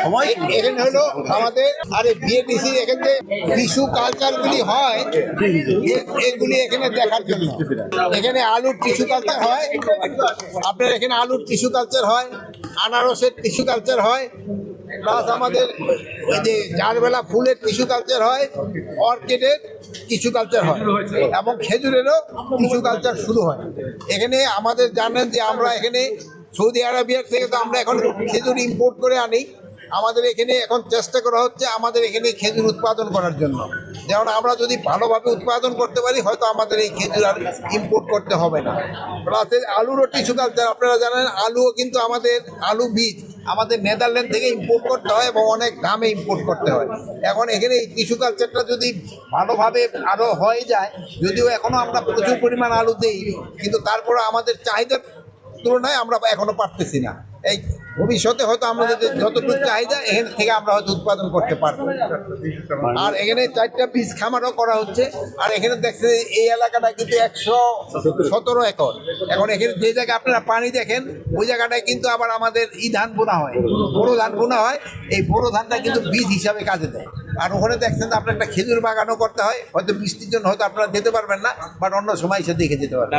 সময় এখানে হলো আমাদের আরে বিএডিসি এখানে কালচারগুলি হয় এগুলি এখানে দেখার জন্য। এখানে আলুর কালচার হয় আপনার এখানে আলুর কালচার হয় আনারসের টিস্যু কালচার হয় প্লাস আমাদের ওই যে জারবেলা ফুলের টিস্যু কালচার হয় অর্কিডের টিস্যু কালচার হয় এবং খেজুরেরও টিস্যু কালচার শুরু হয়। এখানে আমাদের জানেন যে আমরা এখানে সৌদি আরবিয়ার থেকে তো আমরা এখন খেজুর ইম্পোর্ট করে আনি। আমাদের এখানে এখন চেষ্টা করা হচ্ছে আমাদের এখানে খেজুর উৎপাদন করার জন্য। যেমন আমরা যদি ভালোভাবে উৎপাদন করতে পারি, হয়তো আমাদের এই খেজুর আর ইম্পোর্ট করতে হবে না। প্লাস আলুরও টিস্যু কালচার আপনারা জানেন, আলুও কিন্তু আমাদের আলু বীজ, আমাদের নেদারল্যান্ড থেকে ইম্পোর্ট করতে হয় এবং অনেক দামে ইম্পোর্ট করতে হয়। এখন এখানে এই টিস্যু কালচারটা যদি ভালোভাবে আরও হয়ে যায়, যদিও এখনও আমরা প্রচুর পরিমাণ আলু দিই কিন্তু তারপরে আমাদের চাহিদার তুলনায় আমরা এখনও পারতেছি না। এই ভবিষ্যতে হয়তো আমাদের যতটুকু চাহিদা, এখান থেকে আমরা হয়তো উৎপাদন করতে পারব। আর এখানে চারটা বীজ খামারও করা হচ্ছে। আর এখানে দেখছে এই এলাকাটা কিন্তু একশো সতেরো একর। এখন এখানে যে জায়গায় আপনারা পানি দেখেন, ওই জায়গাটায় কিন্তু আবার আমাদের ই ধান বোনা হয় বড়ো ধান বোনা হয়। এই বড়ো ধানটা কিন্তু বীজ হিসাবে কাজে দেয়। আর ওখানে দেখছেন যে আপনার একটা খেজুর বাগানও করতে হয়, হয়তো বৃষ্টির জন্য হয়তো আপনারা যেতে পারবেন না, বাট অন্য সময় এসে দেখে যেতে পারবেন।